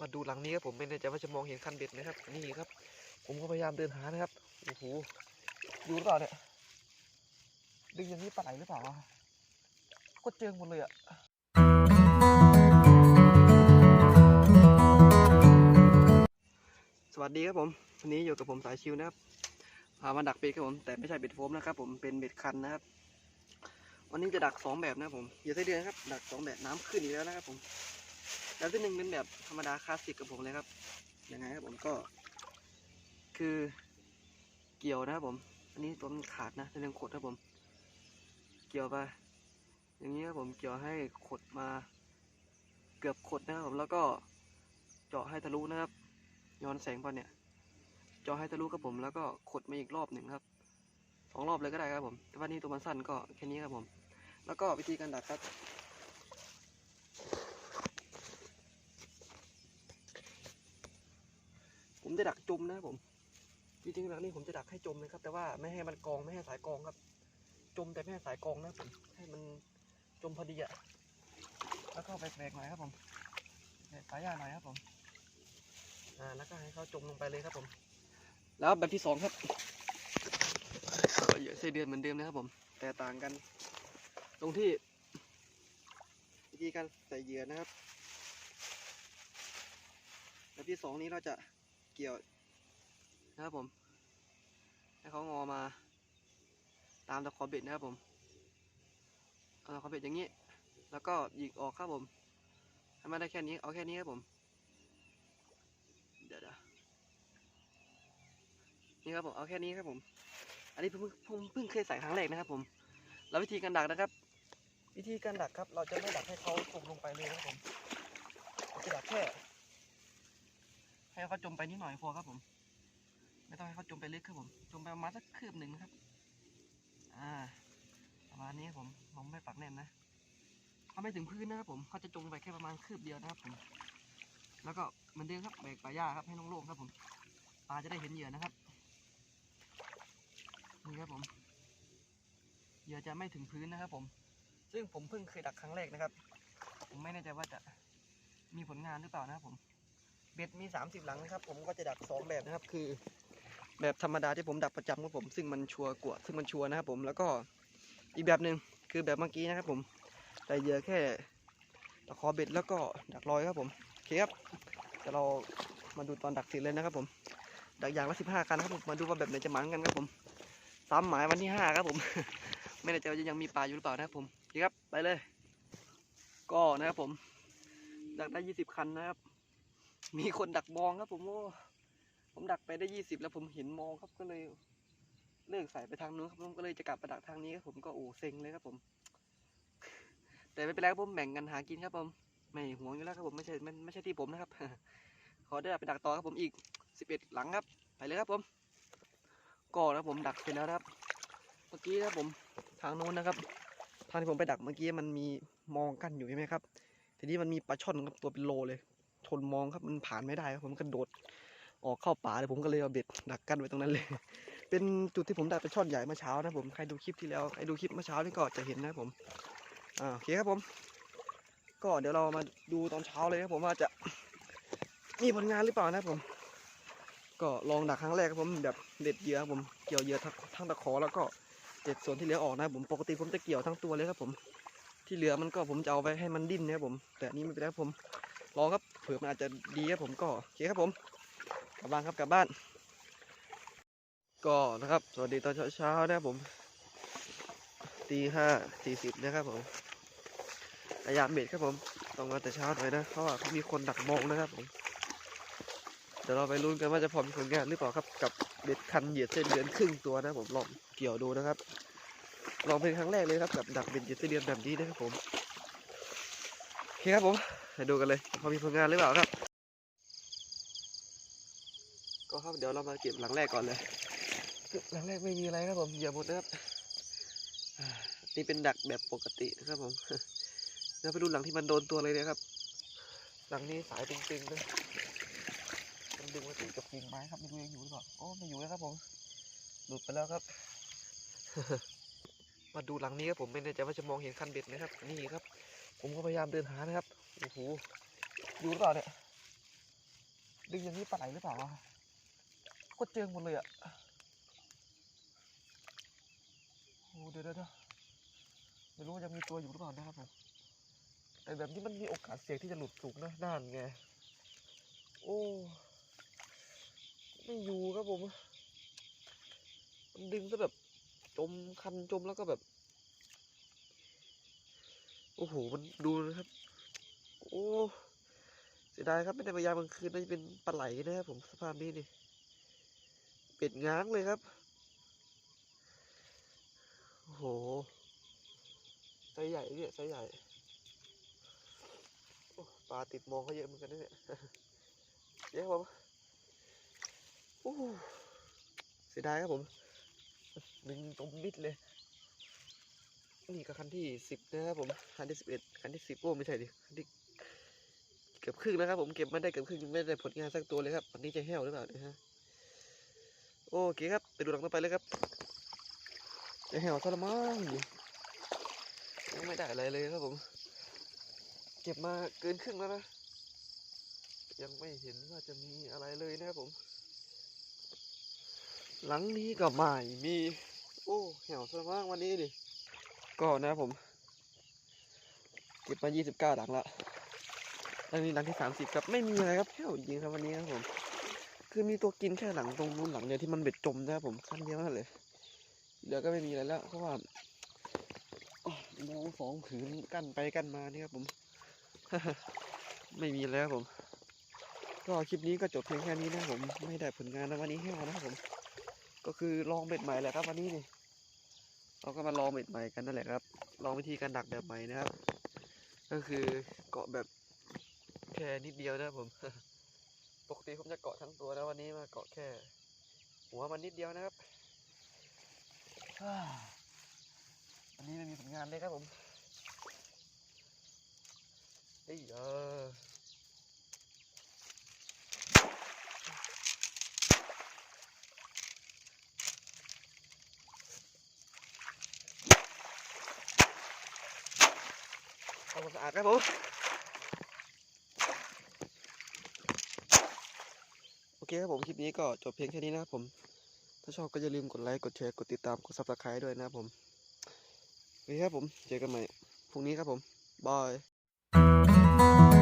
มาดูหลังนี้ครับผมไม่แน่ใจว่าจะมองเห็นคันเบ็ดไหมครับ นี่ครับ ผมก็พยายามเดินหานะครับโอ้โหดูหรือเปล่าเนี่ยดึงอย่างนี้ปลาไหลหรือเปล่าก็เจิงหมดเลยอะสวัสดีครับผมวันนี้อยู่กับผมสายชิวนะครับพามาดักเบ็ดครับผมแต่ไม่ใช่เบ็ดโฟมนะครับ ผมเป็นเบ็ดคันนะครับ วันนี้จะดักสองแบบนะครับผมอย่าไส้เดือนครับ ดักสองแบบน้ำขึ้นอีกแล้วนะครับผม แบบที่หนึ่งเป็นแบบธรรมดาคลาสสิกกับผมเลยครับยังไงครับผมก็ คือเกี่ยวนะครับผม อันนี้ตัวมันขาดนะเป็นเรื่องขดครับผม เกี่ยวไปอย่างนี้ครับผมเกี่ยวให้ขดมา เกือบขดนะครับผมแล้วก็เจาะให้ทะลุนะครับ ย้อนแสงไปเนี่ย เจาะให้ทะลุครับผม แล้วก็ขดมาอีกรอบหนึ่งครับสองรอบเลยก็ได้ครับผม แต่ว่านี่ตัวมันสั้นก็แค่นี้ครับผม แล้วก็วิธีการดักครับ ผม จะดักจมนะครับผม จริงๆแล้วนี่ผมจะดักให้จมนะครับ แต่ว่าไม่ให้มันกองไม่ให้สายกองครับ จมแต่ไม่ให้สายกองนะผมให้มันจมพอดีอะแล้วก็แบกๆหน่อยครับผมแบกสายยาหน่อยครับผมอ่าแล้วก็ให้เขาจมลงไปเลยครับผม แล้วแบบที่สองครับก็เยื่อไส้เดือนเหมือนเดิมนะครับผม แต่ต่างกัน ตรงที่วิธีการใส่เหยื่อนะครับแบบที่สองนี้เราจะ กี่ยวนะครับผมให้เขางอมา ตามตะขอเบ็ดนะครับผมเอาตะขอเบ็ดอย่างนี้ แล้วก็หยิกออกครับผมให้มันได้แค่นี้เอาแค่นี้ครับผม เดี๋ยวนี่ครับผมเอาแค่นี้ครับผม อันนี้เพิ่งผมเพิ่งเคยใส่ครั้งแรกนะครับผม แล้ววิธีการดักนะครับ วิธีการดักครับ เราจะไม่ดักให้เขาจมลงไปเลยนะครับผมเราจะดักแค่ ให้เขาจมไปนิดหน่อยพอครับผม ไม่ต้องให้เขาจมไปลึกครับผม จมไปประมาณสักคืบหนึ่งนะครับ อ่า ประมาณนี้ครับผมผมไม่ปักแน่นนะเขาไม่ถึงพื้นนะครับผมเขาจะจมไปแค่ประมาณคืบเดียวนะครับผม แล้วก็เหมือนเดิมครับแบกปลาย่าครับให้โล่งๆครับผมปลาจะได้เห็นเหยื่อนะครับนี่ครับผมเหยื่อจะไม่ถึงพื้นนะครับผม ซึ่งผมเพิ่งเคยดักครั้งแรกนะครับ ผมไม่แน่ใจว่าจะมีผลงานหรือเปล่านะครับผม เบ็ดมี 30 หลังนะครับ ผมก็จะดักสองแบบนะครับ คือ แบบธรรมดาที่ผมดักประจำครับผมซึ่งมันชัวร์กว่าซึ่งมันชัวร์นะครับผมแล้วก็อีกแบบหนึ่งคือแบบเมื่อกี้นะครับผมแต่เหยื่อแค่ตะขอเบ็ดแล้วก็ดักลอยครับผมโอเคครับเดี๋ยวเรามาดูตอนดักเสร็จเลยนะครับผม ดักอย่างละ15คันนะครับผมมาดูว่าแบบไหนจะหมันกันครับผมซ้ำหมายวันที่5ครับผม ไม่แน่ใจว่าจะยังมีปลาอยู่หรือเปล่านะครับผมโอเคครับไปเลย ก็นะครับผมดักได้20คันนะครับ มีคนดักมองครับผมโอ้ผมดักไปได้20แล้วผมเห็นมองครับก็เลยเลิกใส่ไปทางนู้นครับผมก็เลยจะกลับมาดักทางนี้ครับผมก็โอ้เซ็งเลยครับผม แต่ไม่เป็นไรครับผมแบ่งกันหากินครับผมไม่ห่วงอยู่แล้วครับผมไม่ใช่ไม่ไม่ใช่ที่ผมนะครับ ขอได้ไปดักต่อครับผมอีก11หลังครับ ไปเลยครับผมก็นะครับผมดักเสร็จแล้วครับ เมื่อกี้นะครับผมทางโน้นนะครับ ทางที่ผมไปดักเมื่อกี้มันมีมองกั้นอยู่ใช่ไหมครับ ทีนี้มันมีปลาช่อนครับตัวเป็นโลเลย ชนมองครับมันผ่านไม่ได้ครับผมกระโดดออกเข้าป่าเลยผมก็เลยเอาเบ็ดดักกันไว้ตรงนั้นเลย เป็นจุดที่ผมได้ปช่อนใหญ่เมื่อเช้านะผมใครดูคลิปที่แล้วใครดูคลิปเมื่อเช้านี่ก็จะเห็นนะครับผมอ่าโอเคครับผม ก็เดี๋ยวเรามาดูตอนเช้าเลยครับผมว่าจะมีผลงานหรือเปล่านะผม ก็ลองดักครั้งแรกครับผมแบบเด็ดเหยื่อผมเกี่ยวเหยื่อทั้งทั้งตะขอแล้วก็เด็ดส่วนที่เหลือออกนะผมปกติผมจะเกี่ยวทั้งตัวเลยครับผมที่เหลือมันก็ผมจะเอาไปให้มันดิ้นนะครับผม แต่นี้ไม่เป็นไรผมรองครับ ผื่อมันอาจจะดีครับผมก็โอเคครับผมกลับบ้านครับกลับบ้าน ก็นะครับสวัสดีตอนเช้าๆนะครับผมตีห้าสี่สิบนะครับผมพยายามเบ็ดครับผมต้องมาแต่เช้าหน่อยนะเพราะว่าเขามีคนดักมองนะครับผมเดี๋ยวเราไปลุ้นกันว่าจะพอมีผลงานหรือเปล่าครับกับเบ็ดคันเหยียดเส้นเดือนครึ่งตัวนะผมลองเกี่ยวดูนะครับ ลองเป็นครั้งแรกเลยครับกับดักเบ็ดเหยียดเส้นเดือนแบบนี้นะครับผม เคครับผมไปดูกันเลยพอมีผลงานหรือเปล่าครับ ก็ครับเดี๋ยวเรามาเก็บหลังแรกก่อนเลย หลังแรกไม่มีอะไรครับผมอย่าหมดนะครับอ่านี่เป็นดักแบบปกตินะครับผมเดี๋ยวไปดูหลังที่มันโดนตัวเลยนะครับ หลังนี้สายตึงๆเลยมันดึงมาติดกับกิ่งไม้ครับไม่รู้ยังอยู่หรือเปล่าโอ้ไม่อยู่แล้วครับผมหลุดไปแล้วครับ มาดูหลังนี้ครับผมไม่แน่ใจว่าจะมองเห็นคันเบ็ดไหมครับ นี่ครับ ผมก็พยายามเดินหานะครับ โอ้โห อยู่หรือเปล่าเนี่ย ดึงอย่างนี้ปลาไหลหรือเปล่าก็เจิงหมดเลยอะโอ้เดี๋ยวเดี๋ยวเดี๋ยวไม่รู้ว่ายังมีตัวอยู่หรือเปล่านะครับผม แต่แบบนี้มันมีโอกาสเสี่ยงที่จะหลุดสูงนะน่านไง โอ้ไม่อยู่ครับผม มันดึงซะแบบจมคันจมแล้วก็แบบ โอ้โห มันดูนะครับ โอ้เสียดายครับ ไม่ได้มายามกลางคืนน่าจะเป็นปลาไหลนะครับผมสภาพนี้นี่ เป็ดง้างเลยครับ โอ้โหไซใหญ่เนี่ยไซใหญ่ปลาติดมองเขาเยอะเหมือนกันนะเนี่ยเยอะครับผมโอ้เสียดายครับผมดึงจมมิดเลย นี่ก็คันที่สิบนะครับผม คันที่สิบเอ็ดคันที่สิบโอ้ไม่ใช่ดิคันที่เกือบครึ่งแล้วครับผมเก็บมาได้เกือบครึ่งไม่ได้ผลงานสักตัวเลยครับวันนี้จะแห้วหรือเปล่าเนี่ยฮะโอเคครับไปดูหลังต่อไปเลยครับ จะแห้วซะละมั้งยังไม่ได้อะไรเลยครับผม เก็บมาเกินครึ่งแล้วนะยังไม่เห็นว่าจะมีอะไรเลยนะครับผม หลังนี้ก็ไม่มี โอ้เหี่ยวซะมากวันนี้ดิ ก็นนะครับผม เก็บมา 29 หลังละอันนี้หลังที่ 30ครับ ไม่มีอะไรครับแค่วจริงครับวันนี้ครับผม คือมีตัวกินแค่หลังตรงนู้นหลังเดียวที่มันเบ็ดจมนะครับผมขั้นเดียวนั่นเลยเหลือก็ไม่มีอะไรแล้วเพราะว่าอ๋อมองสองผืนกั้นไปกั้นมานี่ครับผม ไม่มีแล้วผม ก็คลิปนี้ก็จบเพียงแค่นี้นะผม ไม่ได้ผลงานในวันนี้แห้วนะครับผม ก็คือลองเบ็ดใหม่แหละครับวันนี้นี่ เราก็มาลองเบ็ดใหม่กันนั่นแหละครับ ลองวิธีการดักแบบใหม่นะครับ ก็คือเกาะแบบแค่นิดเดียวนะผม ปกติผมจะเกาะทั้งตัวแล้ววันนี้มาเกาะแค่ หัวมันนิดเดียวนะครับวันนี้ไม่มีผลงานเลยครับผมเฮ้ยเออ ความสะอาดครับผมโอเคครับผมคลิปนี้ก็จบเพียงแค่นี้นะครับผม ถ้าชอบก็อย่าลืมกดไลค์กดแชร์กดติดตามกด subscribe ด้วยนะครับผมโอเคครับผมเจอกันใหม่พรุ่งนี้ครับผมบาย